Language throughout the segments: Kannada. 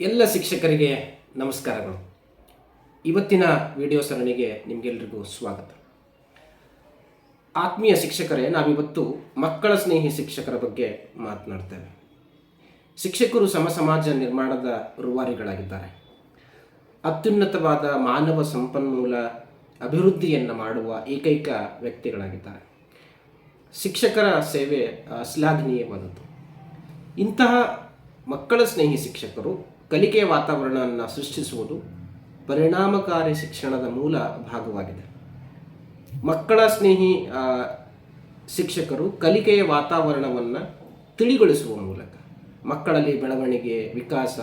ಎಲ್ಲ ಶಿಕ್ಷಕರಿಗೆ ನಮಸ್ಕಾರಗಳು. ಇವತ್ತಿನ ವಿಡಿಯೋ ಸರಣಿಗೆ ನಿಮಗೆಲ್ಲರಿಗೂ ಸ್ವಾಗತ. ಆತ್ಮೀಯ ಶಿಕ್ಷಕರೇ, ನಾವಿವತ್ತು ಮಕ್ಕಳ ಸ್ನೇಹಿ ಶಿಕ್ಷಕರ ಬಗ್ಗೆ ಮಾತನಾಡ್ತೇವೆ. ಶಿಕ್ಷಕರು ಸಮ ಸಮಾಜ ನಿರ್ಮಾಣದ ರೂವಾರಿಗಳಾಗಿದ್ದಾರೆ. ಅತ್ಯುನ್ನತವಾದ ಮಾನವ ಸಂಪನ್ಮೂಲ ಅಭಿವೃದ್ಧಿಯನ್ನು ಮಾಡುವ ಏಕೈಕ ವ್ಯಕ್ತಿಗಳಾಗಿದ್ದಾರೆ. ಶಿಕ್ಷಕರ ಸೇವೆ ಶ್ಲಾಘನೀಯವಾದದ್ದು. ಇಂತಹ ಮಕ್ಕಳ ಸ್ನೇಹಿ ಶಿಕ್ಷಕರು ಕಲಿಕೆಯ ವಾತಾವರಣವನ್ನು ಸೃಷ್ಟಿಸುವುದು ಪರಿಣಾಮಕಾರಿ ಶಿಕ್ಷಣದ ಮೂಲ ಭಾಗವಾಗಿದೆ. ಮಕ್ಕಳ ಸ್ನೇಹಿ ಶಿಕ್ಷಕರು ಕಲಿಕೆಯ ವಾತಾವರಣವನ್ನು ತಿಳಿಗೊಳಿಸುವ ಮೂಲಕ ಮಕ್ಕಳಲ್ಲಿ ಬೆಳವಣಿಗೆ, ವಿಕಾಸ,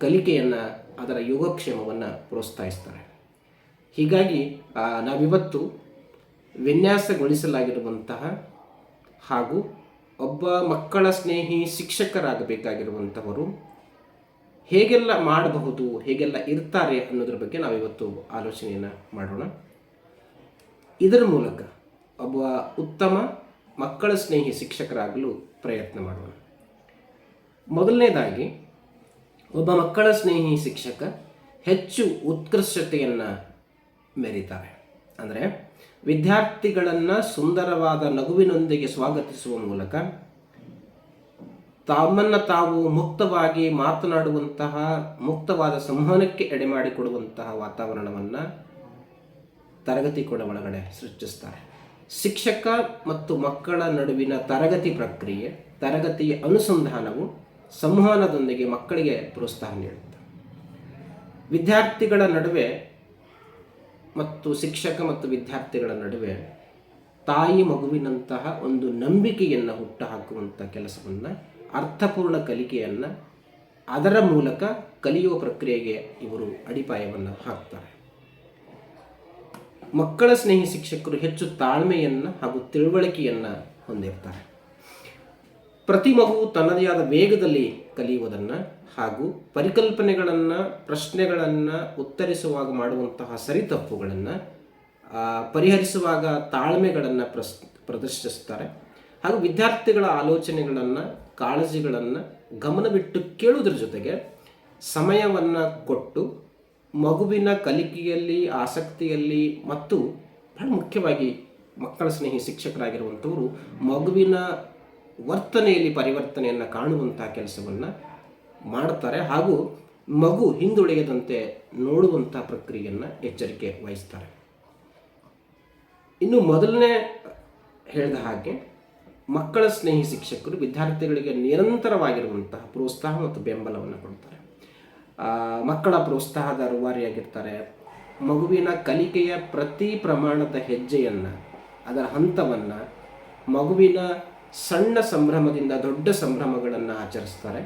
ಕಲಿಕೆಯನ್ನು ಅದರ ಯೋಗಕ್ಷೇಮವನ್ನು ಪ್ರೋತ್ಸಾಹಿಸ್ತಾರೆ. ಹೀಗಾಗಿ ನಾವಿವತ್ತು ವಿನ್ಯಾಸಗೊಳಿಸಲಾಗಿರುವಂತಹ ಹಾಗೂ ಒಬ್ಬ ಮಕ್ಕಳ ಸ್ನೇಹಿ ಶಿಕ್ಷಕರಾಗಬೇಕಾಗಿರುವಂಥವರು ಹೇಗೆಲ್ಲ ಮಾಡಬಹುದು, ಹೇಗೆಲ್ಲ ಇರ್ತಾರೆ ಅನ್ನೋದ್ರ ಬಗ್ಗೆ ನಾವಿವತ್ತು ಆಲೋಚನೆಯನ್ನು ಮಾಡೋಣ. ಇದರ ಮೂಲಕ ಒಬ್ಬ ಉತ್ತಮ ಮಕ್ಕಳ ಸ್ನೇಹಿ ಶಿಕ್ಷಕರಾಗಲು ಪ್ರಯತ್ನ ಮಾಡೋಣ. ಮೊದಲನೇದಾಗಿ, ಒಬ್ಬ ಮಕ್ಕಳ ಸ್ನೇಹಿ ಶಿಕ್ಷಕ ಹೆಚ್ಚು ಉತ್ಕೃಷ್ಟತೆಯನ್ನು ಮೆರೀತಾರೆ. ಅಂದರೆ ವಿದ್ಯಾರ್ಥಿಗಳನ್ನು ಸುಂದರವಾದ ನಗುವಿನೊಂದಿಗೆ ಸ್ವಾಗತಿಸುವ ಮೂಲಕ ತಮ್ಮನ್ನು ತಾವು ಮುಕ್ತವಾಗಿ ಮಾತನಾಡುವಂತಹ, ಮುಕ್ತವಾದ ಸಂವಹನಕ್ಕೆ ಎಡೆ ಮಾಡಿಕೊಡುವಂತಹ ವಾತಾವರಣವನ್ನು ತರಗತಿ ಕೂಡ ಒಳಗಡೆ ಸೃಷ್ಟಿಸ್ತಾರೆ. ಶಿಕ್ಷಕ ಮತ್ತು ಮಕ್ಕಳ ನಡುವಿನ ತರಗತಿ ಪ್ರಕ್ರಿಯೆ, ತರಗತಿಯ ಅನುಸಂಧಾನವು ಸಂವಹನದೊಂದಿಗೆ ಮಕ್ಕಳಿಗೆ ಪ್ರೋತ್ಸಾಹ ನೀಡುತ್ತೆ. ವಿದ್ಯಾರ್ಥಿಗಳ ನಡುವೆ ಮತ್ತು ಶಿಕ್ಷಕ ಮತ್ತು ವಿದ್ಯಾರ್ಥಿಗಳ ನಡುವೆ ತಾಯಿ ಮಗುವಿನಂತಹ ಒಂದು ನಂಬಿಕೆಯನ್ನು ಹುಟ್ಟುಹಾಕುವಂಥ ಕೆಲಸವನ್ನು ಅರ್ಥಪೂರ್ಣ ಕಲಿಕೆಯನ್ನು ಅದರ ಮೂಲಕ ಕಲಿಯುವ ಪ್ರಕ್ರಿಯೆಗೆ ಇವರು ಅಡಿಪಾಯವನ್ನು ಹಾಕ್ತಾರೆ. ಮಕ್ಕಳ ಸ್ನೇಹಿ ಶಿಕ್ಷಕರು ಹೆಚ್ಚು ತಾಳ್ಮೆಯನ್ನು ಹಾಗೂ ತಿಳುವಳಿಕೆಯನ್ನು ಹೊಂದಿರ್ತಾರೆ. ಪ್ರತಿ ಮಗು ತನ್ನದೇ ಆದ ವೇಗದಲ್ಲಿ ಕಲಿಯುವುದನ್ನು ಹಾಗೂ ಪರಿಕಲ್ಪನೆಗಳನ್ನು, ಪ್ರಶ್ನೆಗಳನ್ನು ಉತ್ತರಿಸುವಾಗ ಮಾಡುವಂತಹ ಸರಿತಪ್ಪುಗಳನ್ನು ಪರಿಹರಿಸುವಾಗ ತಾಳ್ಮೆಗಳನ್ನು ಪ್ರಸ್ ಪ್ರದರ್ಶಿಸ್ತಾರೆ ಹಾಗೂ ವಿದ್ಯಾರ್ಥಿಗಳ ಆಲೋಚನೆಗಳನ್ನು ಕಾಳಜಿಗಳನ್ನು ಗಮನವಿಟ್ಟು ಕೇಳುವುದರ ಜೊತೆಗೆ ಸಮಯವನ್ನು ಕೊಟ್ಟು ಮಗುವಿನ ಕಲಿಕೆಯಲ್ಲಿ, ಆಸಕ್ತಿಯಲ್ಲಿ ಮತ್ತು ಬಹಳ ಮುಖ್ಯವಾಗಿ ಮಕ್ಕಳ ಸ್ನೇಹಿ ಶಿಕ್ಷಕರಾಗಿರುವಂಥವರು ಮಗುವಿನ ವರ್ತನೆಯಲ್ಲಿ ಪರಿವರ್ತನೆಯನ್ನು ಕಾಣುವಂಥ ಕೆಲಸವನ್ನು ಮಾಡ್ತಾರೆ ಹಾಗೂ ಮಗು ಹಿಂದುಳಿಯದಂತೆ ನೋಡುವಂಥ ಪ್ರಕ್ರಿಯೆಯನ್ನು ಎಚ್ಚರಿಕೆ ವಹಿಸ್ತಾರೆ. ಇನ್ನು ಮೊದಲನೇ ಹೇಳಿದ ಹಾಗೆ ಮಕ್ಕಳ ಸ್ನೇಹಿ ಶಿಕ್ಷಕರು ವಿದ್ಯಾರ್ಥಿಗಳಿಗೆ ನಿರಂತರವಾಗಿರುವಂತಹ ಪ್ರೋತ್ಸಾಹ ಮತ್ತು ಬೆಂಬಲವನ್ನು ಕೊಡ್ತಾರೆ. ಮಕ್ಕಳ ಪ್ರೋತ್ಸಾಹದ ರೂವಾರಿಯಾಗಿರ್ತಾರೆ. ಮಗುವಿನ ಕಲಿಕೆಯ ಪ್ರತಿ ಪ್ರಮಾಣದ ಹೆಜ್ಜೆಯನ್ನು, ಅದರ ಹಂತವನ್ನು ಮಗುವಿನ ಸಣ್ಣ ಸಂಭ್ರಮದಿಂದ ದೊಡ್ಡ ಸಂಭ್ರಮಗಳನ್ನು ಆಚರಿಸ್ತಾರೆ.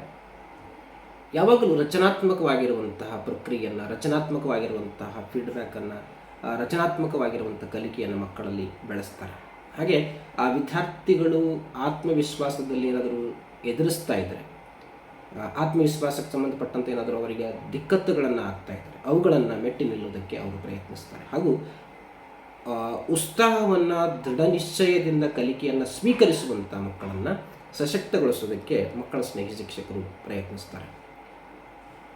ಯಾವಾಗಲೂ ರಚನಾತ್ಮಕವಾಗಿರುವಂತಹ ಪ್ರಕ್ರಿಯೆಯನ್ನು, ರಚನಾತ್ಮಕವಾಗಿರುವಂತಹ ಫೀಡ್ಬ್ಯಾಕನ್ನು ರಚನಾತ್ಮಕವಾಗಿರುವಂಥ ಕಲಿಕೆಯನ್ನು ಮಕ್ಕಳಲ್ಲಿ ಬೆಳೆಸ್ತಾರೆ. ಹಾಗೆ ಆ ವಿದ್ಯಾರ್ಥಿಗಳು ಆತ್ಮವಿಶ್ವಾಸದಲ್ಲಿ ಏನಾದರೂ ಎದುರಿಸ್ತಾ ಇದ್ದರೆ ಆತ್ಮವಿಶ್ವಾಸಕ್ಕೆ ಸಂಬಂಧಪಟ್ಟಂತೆ ಏನಾದರೂ ಅವರಿಗೆ ದಿಕ್ಕತ್ತುಗಳನ್ನು ಆಗ್ತಾ ಇದ್ದರೆ ಅವುಗಳನ್ನು ಮೆಟ್ಟಿ ನಿಲ್ಲೋದಕ್ಕೆ ಅವರು ಪ್ರಯತ್ನಿಸ್ತಾರೆ. ಹಾಗೂ ಉತ್ಸಾಹವನ್ನು, ದೃಢ ನಿಶ್ಚಯದಿಂದ ಕಲಿಕೆಯನ್ನು ಸ್ವೀಕರಿಸುವಂಥ ಮಕ್ಕಳನ್ನು ಸಶಕ್ತಗೊಳಿಸೋದಕ್ಕೆ ಮಕ್ಕಳ ಸ್ನೇಹಿ ಶಿಕ್ಷಕರು ಪ್ರಯತ್ನಿಸ್ತಾರೆ.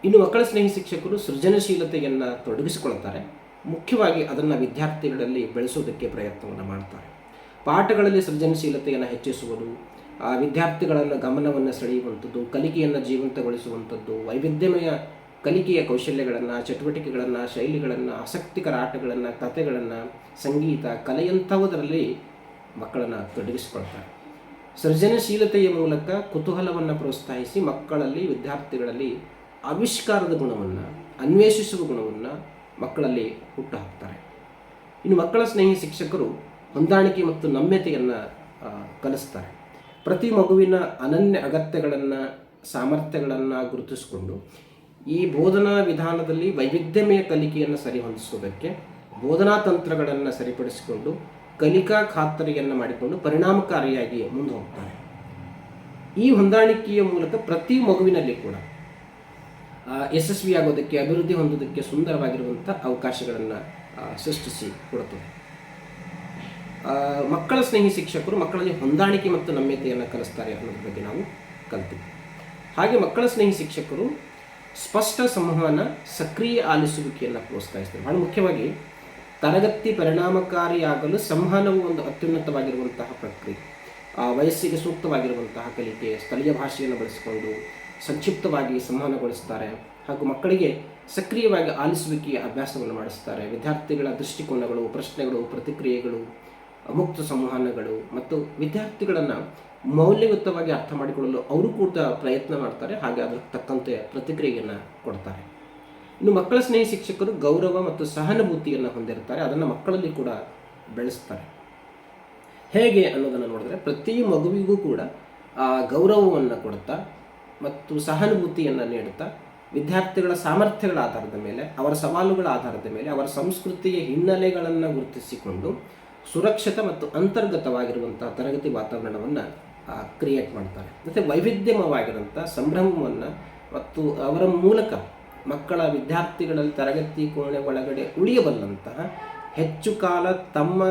ಇನ್ನು ಮಕ್ಕಳ ಸ್ನೇಹಿ ಶಿಕ್ಷಕರು ಸೃಜನಶೀಲತೆಯನ್ನು ತೊಡಗಿಸಿಕೊಳ್ತಾರೆ. ಮುಖ್ಯವಾಗಿ ಅದನ್ನು ವಿದ್ಯಾರ್ಥಿಗಳಲ್ಲಿ ಬೆಳೆಸೋದಕ್ಕೆ ಪ್ರಯತ್ನವನ್ನು ಮಾಡ್ತಾರೆ. ಪಾಠಗಳಲ್ಲಿ ಸೃಜನಶೀಲತೆಯನ್ನು ಹೆಚ್ಚಿಸುವುದು, ಆ ವಿದ್ಯಾರ್ಥಿಗಳನ್ನು ಗಮನವನ್ನು ಸೆಳೆಯುವಂಥದ್ದು, ಕಲಿಕೆಯನ್ನು ಜೀವಂತಗೊಳಿಸುವಂಥದ್ದು, ವೈವಿಧ್ಯಮಯ ಕಲಿಕೆಯ ಕೌಶಲ್ಯಗಳನ್ನು, ಚಟುವಟಿಕೆಗಳನ್ನು, ಶೈಲಿಗಳನ್ನು, ಆಸಕ್ತಿಕರ ಆಟಗಳನ್ನು, ಕಥೆಗಳನ್ನು, ಸಂಗೀತ, ಕಲೆಯಂಥವುದರಲ್ಲಿ ಮಕ್ಕಳನ್ನು ತೊಡಗಿಸಿಕೊಳ್ತಾರೆ. ಸೃಜನಶೀಲತೆಯ ಮೂಲಕ ಕುತೂಹಲವನ್ನು ಪ್ರೋತ್ಸಾಹಿಸಿ ಮಕ್ಕಳಲ್ಲಿ, ವಿದ್ಯಾರ್ಥಿಗಳಲ್ಲಿ ಆವಿಷ್ಕಾರದ ಗುಣವನ್ನು, ಅನ್ವೇಷಿಸುವ ಗುಣವನ್ನು ಮಕ್ಕಳಲ್ಲಿ ಹುಟ್ಟುಹಾಕ್ತಾರೆ. ಇನ್ನು ಮಕ್ಕಳ ಸ್ನೇಹಿ ಶಿಕ್ಷಕರು ಹೊಂದಾಣಿಕೆ ಮತ್ತು ನಮ್ಯತೆಯನ್ನು ಕಲಿಸ್ತಾರೆ. ಪ್ರತಿ ಮಗುವಿನ ಅನನ್ಯ ಅಗತ್ಯಗಳನ್ನು, ಸಾಮರ್ಥ್ಯಗಳನ್ನು ಗುರುತಿಸಿಕೊಂಡು ಈ ಬೋಧನಾ ವಿಧಾನದಲ್ಲಿ ವೈವಿಧ್ಯಮಯ ಕಲಿಕೆಯನ್ನು ಸರಿಹೊಂದಿಸುವುದಕ್ಕೆ ಬೋಧನಾ ತಂತ್ರಗಳನ್ನು ಸರಿಪಡಿಸಿಕೊಂಡು ಕಲಿಕಾ ಖಾತರಿಯನ್ನು ಮಾಡಿಕೊಂಡು ಪರಿಣಾಮಕಾರಿಯಾಗಿ ಮುಂದೆ ಹೋಗ್ತಾರೆ. ಈ ಹೊಂದಾಣಿಕೆಯ ಮೂಲಕ ಪ್ರತಿ ಮಗುವಿನಲ್ಲಿ ಕೂಡ ಯಶಸ್ವಿಯಾಗೋದಕ್ಕೆ, ಅಭಿವೃದ್ಧಿ ಹೊಂದೋದಕ್ಕೆ ಸುಂದರವಾಗಿರುವಂಥ ಅವಕಾಶಗಳನ್ನು ಸೃಷ್ಟಿಸಿ ಕೊಡುತ್ತದೆ ಮಕ್ಕಳ ಸ್ನೇಹಿ ಶಿಕ್ಷಕರು ಮಕ್ಕಳಲ್ಲಿ ಹೊಂದಾಣಿಕೆ ಮತ್ತು ನಮ್ಯತೆಯನ್ನು ಕಲಿಸ್ತಾರೆ ಅನ್ನೋದ್ರ ಬಗ್ಗೆ ನಾವು ಕಲ್ತೀವಿ. ಹಾಗೆ ಮಕ್ಕಳ ಸ್ನೇಹಿ ಶಿಕ್ಷಕರು ಸ್ಪಷ್ಟ ಸಂವಹನ ಸಕ್ರಿಯ ಆಲಿಸುವಿಕೆಯನ್ನು ಪ್ರೋತ್ಸಾಹಿಸ್ತಾರೆ. ಬಹಳ ಮುಖ್ಯವಾಗಿ ತರಗತಿ ಪರಿಣಾಮಕಾರಿಯಾಗಲು ಸಂವಹನವು ಒಂದು ಅತ್ಯುನ್ನತವಾಗಿರುವಂತಹ ಪ್ರಕ್ರಿಯೆ. ಆ, ವಯಸ್ಸಿಗೆ ಸೂಕ್ತವಾಗಿರುವಂತಹ ಕಲಿಕೆ, ಸ್ಥಳೀಯ ಭಾಷೆಯನ್ನು ಬಳಸಿಕೊಂಡು ಸಂಕ್ಷಿಪ್ತವಾಗಿ ಸಂವಹನಗೊಳಿಸ್ತಾರೆ. ಹಾಗೂ ಮಕ್ಕಳಿಗೆ ಸಕ್ರಿಯವಾಗಿ ಆಲಿಸುವಿಕೆಯ ಅಭ್ಯಾಸವನ್ನು ಮಾಡಿಸ್ತಾರೆ. ವಿದ್ಯಾರ್ಥಿಗಳ ದೃಷ್ಟಿಕೋನಗಳು, ಪ್ರಶ್ನೆಗಳು, ಪ್ರತಿಕ್ರಿಯೆಗಳು ಮುಕ್ತ ಸಂವಹನಗಳು ಮತ್ತು ವಿದ್ಯಾರ್ಥಿಗಳನ್ನು ಮೌಲ್ಯಯುತವಾಗಿ ಅರ್ಥ ಮಾಡಿಕೊಳ್ಳಲು ಅವರು ಕೂಡ ಪ್ರಯತ್ನ ಮಾಡ್ತಾರೆ, ಹಾಗೆ ಅದಕ್ಕೆ ತಕ್ಕಂತೆ ಪ್ರತಿಕ್ರಿಯೆಯನ್ನು ಕೊಡ್ತಾರೆ. ಇನ್ನು ಮಕ್ಕಳ ಸ್ನೇಹಿ ಶಿಕ್ಷಕರು ಗೌರವ ಮತ್ತು ಸಹಾನುಭೂತಿಯನ್ನು ಹೊಂದಿರ್ತಾರೆ, ಅದನ್ನು ಮಕ್ಕಳಲ್ಲಿ ಕೂಡ ಬೆಳೆಸ್ತಾರೆ. ಹೇಗೆ ಅನ್ನೋದನ್ನು ನೋಡಿದ್ರೆ, ಪ್ರತಿ ಮಗುವಿಗೂ ಕೂಡ, ಆ, ಗೌರವವನ್ನು ಕೊಡ್ತಾ ಮತ್ತು ಸಹಾನುಭೂತಿಯನ್ನು ನೀಡುತ್ತಾ ವಿದ್ಯಾರ್ಥಿಗಳ ಸಾಮರ್ಥ್ಯಗಳ ಆಧಾರದ ಮೇಲೆ, ಅವರ ಸವಾಲುಗಳ ಆಧಾರದ ಮೇಲೆ, ಅವರ ಸಂಸ್ಕೃತಿಯ ಹಿನ್ನೆಲೆಗಳನ್ನು ಗುರುತಿಸಿಕೊಂಡು ಸುರಕ್ಷಿತ ಮತ್ತು ಅಂತರ್ಗತವಾಗಿರುವಂತಹ ತರಗತಿ ವಾತಾವರಣವನ್ನು ಕ್ರಿಯೇಟ್ ಮಾಡ್ತಾರೆ. ಮತ್ತು ವೈವಿಧ್ಯಮವಾಗಿರುವಂಥ ಸಂಭ್ರಮವನ್ನು ಮತ್ತು ಅವರ ಮೂಲಕ ಮಕ್ಕಳ ವಿದ್ಯಾರ್ಥಿಗಳಲ್ಲಿ ತರಗತಿ ಕೋಣೆ ಒಳಗಡೆ ಉಳಿಯಬಲ್ಲಂತಹ ಹೆಚ್ಚು ಕಾಲ ತಮ್ಮ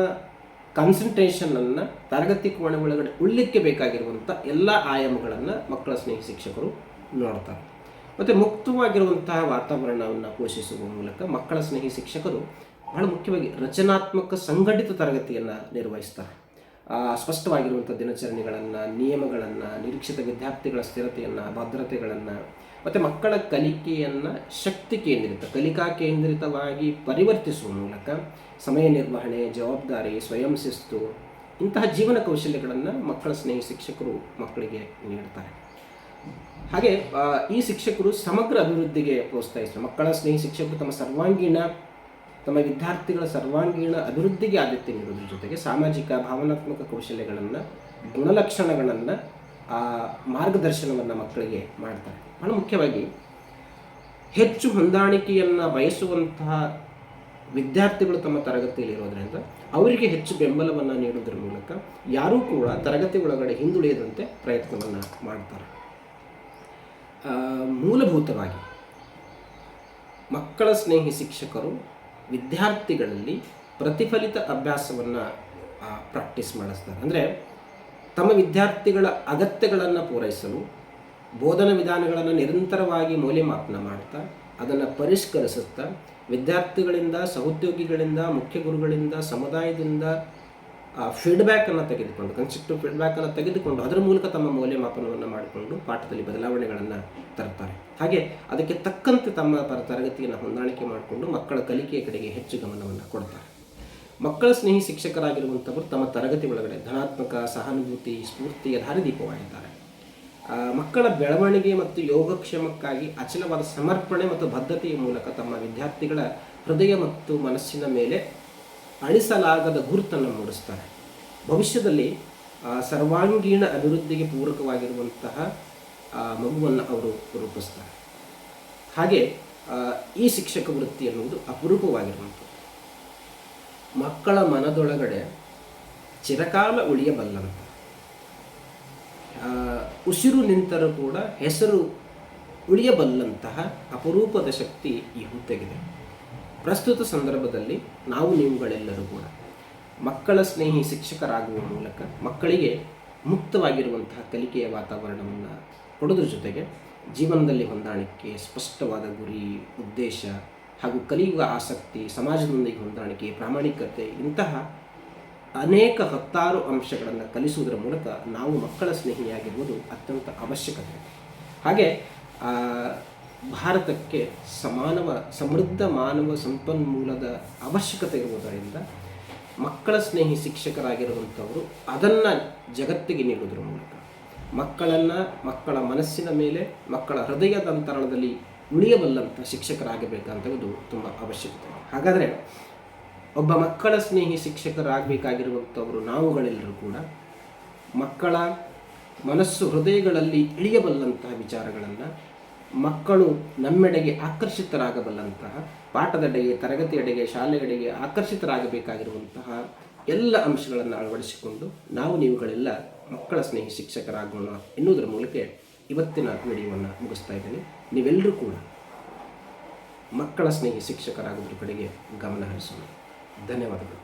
ಕಾನ್ಸಂಟ್ರೇಷನನ್ನು ತರಗತಿ ಕೋಣೆ ಒಳಗಡೆ ಉಳಿಲಿಕ್ಕೆ ಬೇಕಾಗಿರುವಂಥ ಎಲ್ಲ ಆಯಾಮಗಳನ್ನು ಮಕ್ಕಳ ಸ್ನೇಹಿ ಶಿಕ್ಷಕರು ನೋಡ್ತಾರೆ. ಮತ್ತು ಮುಕ್ತವಾಗಿರುವಂತಹ ವಾತಾವರಣವನ್ನು ಪೋಷಿಸುವ ಮೂಲಕ ಮಕ್ಕಳ ಸ್ನೇಹಿ ಶಿಕ್ಷಕರು ಬಹಳ ಮುಖ್ಯವಾಗಿ ರಚನಾತ್ಮಕ ಸಂಘಟಿತ ತರಗತಿಯನ್ನು ನಿರ್ವಹಿಸ್ತಾರೆ. ಸ್ಪಷ್ಟವಾಗಿರುವಂಥ ದಿನಚರಣೆಗಳನ್ನು, ನಿಯಮಗಳನ್ನು, ನಿರೀಕ್ಷಿತ ವಿದ್ಯಾರ್ಥಿಗಳ ಸ್ಥಿರತೆಯನ್ನು, ಭದ್ರತೆಗಳನ್ನು, ಮತ್ತು ಮಕ್ಕಳ ಕಲಿಕೆಯನ್ನು ಶಕ್ತಿ ಕೇಂದ್ರಿತ, ಕಲಿಕಾ ಕೇಂದ್ರಿತವಾಗಿ ಪರಿವರ್ತಿಸುವ ಮೂಲಕ ಸಮಯ ನಿರ್ವಹಣೆ, ಜವಾಬ್ದಾರಿ, ಸ್ವಯಂ ಶಿಸ್ತು ಇಂತಹ ಜೀವನ ಕೌಶಲ್ಯಗಳನ್ನು ಮಕ್ಕಳ ಸ್ನೇಹಿ ಶಿಕ್ಷಕರು ಮಕ್ಕಳಿಗೆ ನೀಡ್ತಾರೆ. ಹಾಗೆ ಈ ಶಿಕ್ಷಕರು ಸಮಗ್ರ ಅಭಿವೃದ್ಧಿಗೆ ಪ್ರೋತ್ಸಾಹಿಸ್ತಾರೆ. ಮಕ್ಕಳ ಸ್ನೇಹಿ ಶಿಕ್ಷಕರು ತಮ್ಮ ಸರ್ವಾಂಗೀಣ ತಮ್ಮ ವಿದ್ಯಾರ್ಥಿಗಳ ಸರ್ವಾಂಗೀಣ ಅಭಿವೃದ್ಧಿಗೆ ಆದ್ಯತೆ ನೀಡೋದ್ರ ಜೊತೆಗೆ ಸಾಮಾಜಿಕ, ಭಾವನಾತ್ಮಕ ಕೌಶಲ್ಯಗಳನ್ನು, ಗುಣಲಕ್ಷಣಗಳನ್ನು, ಆ, ಮಾರ್ಗದರ್ಶನವನ್ನು ಮಕ್ಕಳಿಗೆ ಮಾಡ್ತಾರೆ. ಬಹಳ ಮುಖ್ಯವಾಗಿ ಹೆಚ್ಚು ಹೊಂದಾಣಿಕೆಯನ್ನು ಬಯಸುವಂತಹ ವಿದ್ಯಾರ್ಥಿಗಳು ತಮ್ಮ ತರಗತಿಯಲ್ಲಿ ಇರೋದ್ರಿಂದ ಅವರಿಗೆ ಹೆಚ್ಚು ಬೆಂಬಲವನ್ನು ನೀಡೋದ್ರ ಮೂಲಕ ಯಾರೂ ಕೂಡ ತರಗತಿ ಒಳಗಡೆ ಹಿಂದುಳಿಯದಂತೆ ಪ್ರಯತ್ನವನ್ನು ಮಾಡ್ತಾರೆ. ಮೂಲಭೂತವಾಗಿ ಮಕ್ಕಳ ಸ್ನೇಹಿ ಶಿಕ್ಷಕರು ವಿದ್ಯಾರ್ಥಿಗಳಲ್ಲಿ ಪ್ರತಿಫಲಿತ ಅಭ್ಯಾಸವನ್ನು ಪ್ರಾಕ್ಟೀಸ್ ಮಾಡಿಸ್ತಾರೆ. ಅಂದರೆ ತಮ್ಮ ವಿದ್ಯಾರ್ಥಿಗಳ ಅಗತ್ಯಗಳನ್ನು ಪೂರೈಸಲು ಬೋಧನಾ ವಿಧಾನಗಳನ್ನು ನಿರಂತರವಾಗಿ ಮೌಲ್ಯಮಾಪನ ಮಾಡ್ತಾ, ಅದನ್ನು ಪರಿಷ್ಕರಿಸುತ್ತಾ, ವಿದ್ಯಾರ್ಥಿಗಳಿಂದ, ಸಹೋದ್ಯೋಗಿಗಳಿಂದ, ಮುಖ್ಯ ಗುರುಗಳಿಂದ, ಸಮುದಾಯದಿಂದ ಫೀಡ್ಬ್ಯಾಕನ್ನು ತೆಗೆದುಕೊಂಡು ಕನ್ಸ್ಟ್ರಕ್ಟಿವ್ ಫೀಡ್ಬ್ಯಾಕನ್ನು ತೆಗೆದುಕೊಂಡು ಅದರ ಮೂಲಕ ತಮ್ಮ ಮೌಲ್ಯಮಾಪನವನ್ನು ಮಾಡಿಕೊಂಡು ಪಾಠದಲ್ಲಿ ಬದಲಾವಣೆಗಳನ್ನು ತರ್ತಾರೆ ಹಾಗೆ ಅದಕ್ಕೆ ತಕ್ಕಂತೆ ತಮ್ಮ ಪರ ತರಗತಿಯನ್ನು ಹೊಂದಾಣಿಕೆ ಮಾಡಿಕೊಂಡು ಮಕ್ಕಳ ಕಲಿಕೆಯ ಕಡೆಗೆ ಹೆಚ್ಚು ಗಮನವನ್ನು ಕೊಡ್ತಾರೆ. ಮಕ್ಕಳ ಸ್ನೇಹಿ ಶಿಕ್ಷಕರಾಗಿರುವಂಥವರು ತಮ್ಮ ತರಗತಿ ಒಳಗಡೆ ಧನಾತ್ಮಕ ಸಹಾನುಭೂತಿ ಸ್ಫೂರ್ತಿಯ ದಾರಿದೀಪವಾಗಿದ್ದಾರೆ ಆ, ಮಕ್ಕಳ ಬೆಳವಣಿಗೆ ಮತ್ತು ಯೋಗಕ್ಷೇಮಕ್ಕಾಗಿ ಅಚಲವಾದ ಸಮರ್ಪಣೆ ಮತ್ತು ಬದ್ಧತೆಯ ಮೂಲಕ ತಮ್ಮ ವಿದ್ಯಾರ್ಥಿಗಳ ಹೃದಯ ಮತ್ತು ಮನಸ್ಸಿನ ಮೇಲೆ ಅಳಿಸಲಾಗದ ಗುರುತನ್ನು ಮೂಡಿಸ್ತಾರೆ. ಭವಿಷ್ಯದಲ್ಲಿ ಸರ್ವಾಂಗೀಣ ಅಭಿವೃದ್ಧಿಗೆ ಪೂರಕವಾಗಿರುವಂತಹ ಮಗುವನ್ನು ಅವರು ರೂಪಿಸ್ತಾರೆ. ಹಾಗೆ ಈ ಶಿಕ್ಷಕ ವೃತ್ತಿ ಎನ್ನುವುದು ಅಪರೂಪವಾಗಿರುವಂಥದ್ದು. ಮಕ್ಕಳ ಮನದೊಳಗಡೆ ಚಿರಕಾಲ ಉಳಿಯಬಲ್ಲಂತ. ಉಸಿರು ನಿಂತರೂ ಕೂಡ ಹೆಸರು ಉಳಿಯಬಲ್ಲಂತಹ ಅಪರೂಪದ ಶಕ್ತಿ ಈ ಹುದ್ದೆಗಿದೆ. ಪ್ರಸ್ತುತ ಸಂದರ್ಭದಲ್ಲಿ ನಾವು ನೀವುಗಳೆಲ್ಲರೂ ಕೂಡ ಮಕ್ಕಳ ಸ್ನೇಹಿ ಶಿಕ್ಷಕರಾಗುವ ಮೂಲಕ ಮಕ್ಕಳಿಗೆ ಮುಕ್ತವಾಗಿರುವಂತಹ ಕಲಿಕೆಯ ವಾತಾವರಣವನ್ನು ಕೊಡೋದ್ರ ಜೊತೆಗೆ ಜೀವನದಲ್ಲಿ ಹೊಂದಾಣಿಕೆ, ಸ್ಪಷ್ಟವಾದ ಗುರಿ, ಉದ್ದೇಶ ಹಾಗೂ ಕಲಿಯುವ ಆಸಕ್ತಿ, ಸಮಾಜದೊಂದಿಗೆ ಹೊಂದಾಣಿಕೆ, ಪ್ರಾಮಾಣಿಕತೆ ಇಂತಹ ಅನೇಕ ಹತ್ತಾರು ಅಂಶಗಳನ್ನು ಕಲಿಸುವುದರ ಮೂಲಕ ನಾವು ಮಕ್ಕಳ ಸ್ನೇಹಿಯಾಗಿರುವುದು ಅತ್ಯಂತ ಅವಶ್ಯಕತೆ. ಹಾಗೆ ಭಾರತಕ್ಕೆ ಸಮಾನವ, ಸಮೃದ್ಧ ಮಾನವ ಸಂಪನ್ಮೂಲದ ಅವಶ್ಯಕತೆ ಇರುವುದರಿಂದ ಮಕ್ಕಳ ಸ್ನೇಹಿ ಶಿಕ್ಷಕರಾಗಿರುವಂಥವರು ಅದನ್ನು ಜಗತ್ತಿಗೆ ನೀಡುವುದರ ಮೂಲಕ. ಮಕ್ಕಳನ್ನು ಮಕ್ಕಳ ಮನಸ್ಸಿನ ಮೇಲೆ, ಮಕ್ಕಳ ಹೃದಯದ ಅಂತರಣದಲ್ಲಿ ಉಳಿಯಬಲ್ಲಂಥ ಶಿಕ್ಷಕರಾಗಬೇಕಂತದು ತುಂಬ ಅವಶ್ಯಕತೆ. ಹಾಗಾದರೆ ಒಬ್ಬ ಮಕ್ಕಳ ಸ್ನೇಹಿ ಶಿಕ್ಷಕರಾಗಬೇಕಾಗಿರುವಂಥವರು ನಾವುಗಳೆಲ್ಲರೂ ಕೂಡ ಮಕ್ಕಳ ಮನಸ್ಸು ಹೃದಯಗಳಲ್ಲಿ ಇಳಿಯಬಲ್ಲಂತಹ ವಿಚಾರಗಳನ್ನು ಮಕ್ಕಳು ನಮ್ಮೆಡೆಗೆ ಆಕರ್ಷಿತರಾಗಬಲ್ಲಂತಹ, ಪಾಠದೆಡೆಗೆ, ತರಗತಿಯೆಡೆಗೆ, ಶಾಲೆಯೆಡೆಗೆ ಆಕರ್ಷಿತರಾಗಬೇಕಾಗಿರುವಂತಹ ಎಲ್ಲ ಅಂಶಗಳನ್ನು ಅಳವಡಿಸಿಕೊಂಡು ನಾವು ನೀವುಗಳೆಲ್ಲ ಮಕ್ಕಳ ಸ್ನೇಹಿ ಶಿಕ್ಷಕರಾಗೋಣ ಎನ್ನುವುದರ ಮೂಲಕ ಇವತ್ತಿನ ವಿಡಿಯೋವನ್ನು ಮುಗಿಸ್ತಾ ಇದ್ದೇನೆ. ನೀವೆಲ್ಲರೂ ಕೂಡ ಮಕ್ಕಳ ಸ್ನೇಹಿ ಶಿಕ್ಷಕರಾಗೋದ್ರ ಕಡೆಗೆ ಗಮನ ಹರಿಸೋಣ. ಧನ್ಯವಾದಗಳು.